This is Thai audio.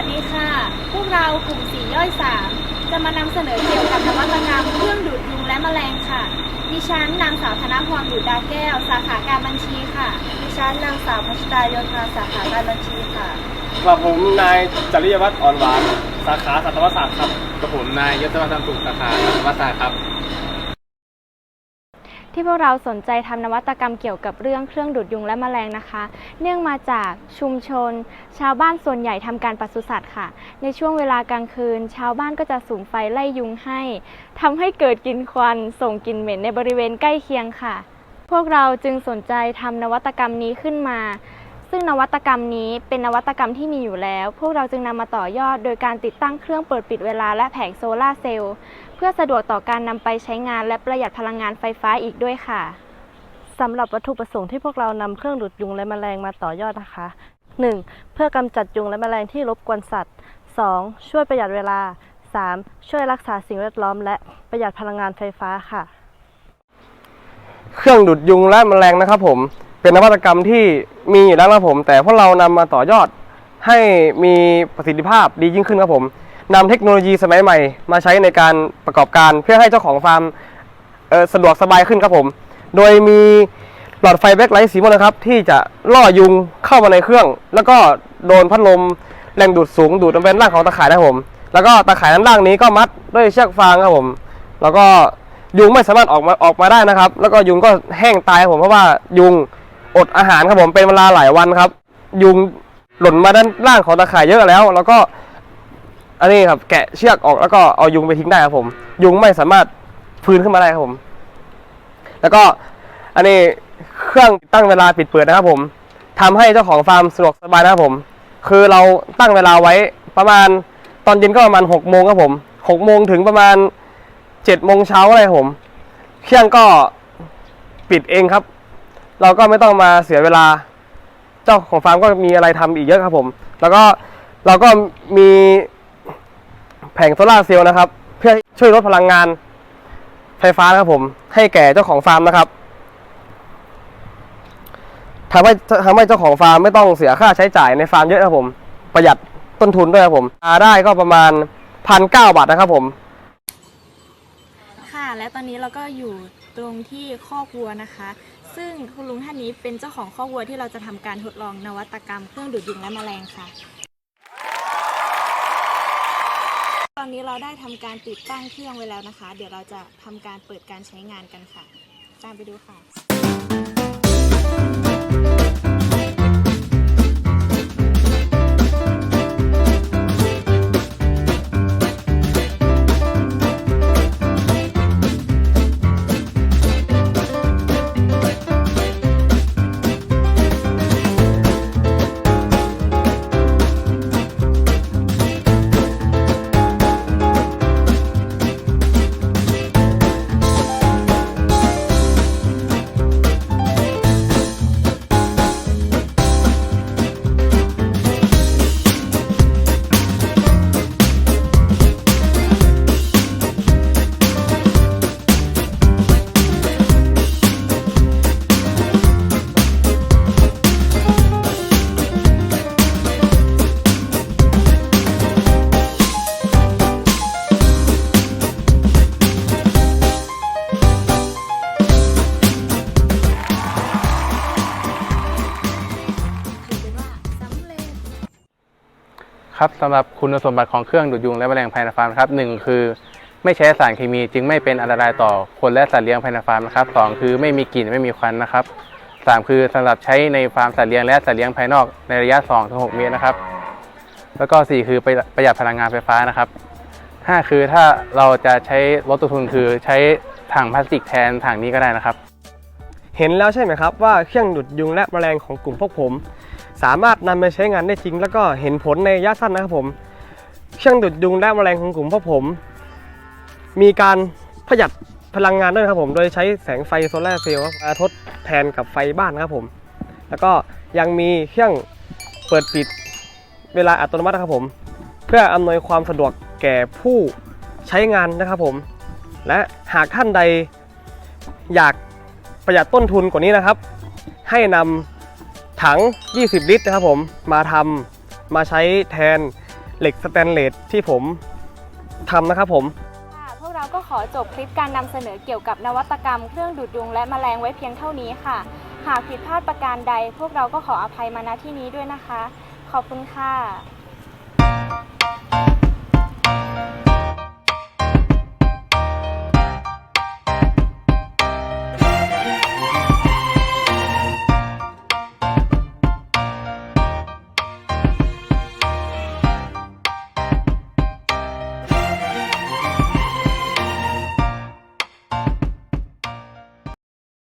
สวัสดีค่ะ พวกเรากลุ่มสีย่อยสามจะมานำเสนอเกี่ยวกับนวัตกรรมเครื่องดูดยุงและแมลงค่ะ ดิฉันนางสาวธนพรบุตรดาแก้ว สาขาการบัญชีค่ะ ดิฉันนางสาวพัชดาโยธาสาขาการบัญชีค่ะ กับผมนายจริยวัฒน์อ่อนหวาน สาขาสัตวศาสตร์ครับกับผมนายยศวัฒน์สุขสาขาธรรมศาสตร์ครับ ที่พวกเราสนใจทำนวัตกรรมเกี่ยวกับเรื่องเครื่องดูดยุงและแมลงนะคะ เนื่องมาจากชุมชน ชาวบ้านส่วนใหญ่ทำการปศุสัตว์ค่ะ ในช่วงเวลากลางคืน ชาวบ้านก็จะสูงไฟไล่ยุงให้ทำให้เกิดกลิ่นควัน ส่งกลิ่นเหม็นในบริเวณใกล้เคียงค่ะ พวกเราจึงสนใจทำนวัตกรรมนี้ขึ้นมาซึ่งนวัตกรรมนี้เป็นนวัตกรรมที่มีอยู่แล้ว พวกเราจึงนำมาต่อยอดโดยการติดตั้งเครื่องเปิดปิดเวลาและแผงโซลาร์เซลล์ เพื่อสะดวกต่อการนำไปใช้งานและประหยัดพลังงานไฟฟ้าอีกด้วยค่ะสำหรับวัตถุประสงค์ที่พวกเรานำเครื่องดูดยุงและแมลงมาต่อยอดนะคะ 1. เพื่อกำจัดยุงและแมลงที่รบกวนสัตว์ 2. ช่วยประหยัดเวลา 3. ช่วยรักษาสิ่งแวดล้อม และประหยัดพลังงานไฟฟ้าค่ะ เครื่องดูดยุงและแมลงนะครับผมเป็นนวัตกรรมที่มีอยู่แล้วนะครับผม แต่พวกเรานำมาต่อยอดให้มีประสิทธิภาพดียิ่งขึ้นครับผม นำเทคโนโลยีสมัยใหม่ มาใช้ในการประกอบการเพื่อให้เจ้าของฟาร์มสะดวกสบายขึ้นครับผม โดยมีหลอดไฟแบ็คไลท์สีม่วงนะครับ ที่จะล่อยุงเข้ามาในเครื่อง แล้วก็โดนพัดลมแรงดูดสูงดูดบริเวณล่างของตะข่ายนะครับผม แล้วก็ตะข่ายด้านล่างนี้ก็มัดด้วยเชือกฟางครับผม แล้วก็ยุงไม่สามารถออกมาออกมาได้นะครับ แล้วก็ยุงก็แห้งตายครับผมเพราะว่ายุงอดอาหารครับผมเป็นเวลาหลายวันครับ ยุงหล่นมาด้านล่างของตะข่ายเยอะแล้ว แล้วก็ อันนี้ครับแกะเชือกออกแล้วก็เอายุงไปทิ้งได้ครับผม ยุงไม่สามารถฟื้นขึ้นมาได้ครับผม แล้วก็อันนี้เครื่องตั้งเวลาปิดเปิดนะครับผมทำให้เจ้าของฟาร์มสะดวกสบายนะครับผม คือเราตั้งเวลาไว้ประมาณตอนเย็นก็ประมาณหกโมงครับผมหกโมงถึงประมาณเจ็ดโมงเช้าอะไรครับผม เครื่องก็ปิดเองครับ เราก็ไม่ต้องมาเสียเวลา เจ้าของฟาร์มก็มีอะไรทำอีกเยอะครับผม แล้วก็เราก็มี แผงโซลาเซลล์นะครับ เพื่อช่วยลดพลังงานไฟฟ้านะครับผม ให้แก่เจ้าของฟาร์มนะครับทำให้ทำให้เจ้าของฟาร์มไม่ต้องเสียค่าใช้จ่ายในฟาร์มเยอะครับผม ประหยัดต้นทุนด้วยครับผมราได้ก็ประมาณพันเก้าบาทนะครับผม ค่ะ และตอนนี้เราก็อยู่ตรงที่คอกวัวนะคะ ซึ่งคุณลุงท่านนี้เป็นเจ้าของคอกวัวที่เราจะทำการทดลองนวัตกรรมเครื่องดูดยุงและแมลงค่ะ ต อนนี้เราได้ทำการติดตั้งเครื่องไว้แล้วนะคะ เดี๋ยวเราจะทำการเปิดการใช้งานกันค่ะ ตามไปดูค่ะ ครับสำหรับคุณสมบัติของเครื่องดูดยุงและแมลงภายในฟาร์มครับหนึ่งคือไม่ใช้สารเคมีจึงไม่เป็นอันตรายต่อคนและสัตว์เลี้ยงภายในฟาร์มนะครับสองคือไม่มีกลิ่นไม่มีควันนะครับสามคือสำหรับใช้ในฟาร์มสัตว์เลี้ยงและสัตว์เลี้ยงภายนอกในระยะ2-6ถึงเมตรนะครับ แล้วก็สี่คือประประหยัดพลังงานไฟฟ้านะครับห้าคือถ้าเราจะใช้ลดต้นทุนคือใช้ถังพลาสติกแทนถังนี้ก็ได้นะครับ เห็นแล้วใช่ไหมครับว่าเครื่องดูดยุงและแมลงของกลุ่มพวกผม สามารถนำไปใช้งานได้จริง แล้วก็เห็นผลในระยะสั้นนะครับผม เครื่องดูดยุงและแมลงของกลุ่มพวกผม มีการประหยัดพลังงานด้วยครับผม โดยใช้แสงไฟโซลาร์เซลล์มาทดแทนกับไฟบ้านครับผม แล้วก็ยังมีเครื่องเปิดปิดเวลาอัตโนมัติครับผม เพื่ออำนวยความสะดวกแก่ผู้ใช้งานนะครับผม และหากท่านใดอยากประหยัดต้นทุนกว่านี้นะครับ ให้นำ ถัง 20 ลิตรนะครับผมมาทำมาใช้แทนเหล็กสแตนเลสที่ผมทำนะครับผมค่ะพวกเราก็ขอจบคลิปการนำเสนอเกี่ยวกับนวัตกรรมเครื่องดูดยุงและแมลงไว้เพียงเท่านี้ค่ะ หากผิดพลาดประการใด พวกเราก็ขออภัยมาณที่นี้ด้วยนะคะ ขอบคุณค่ะ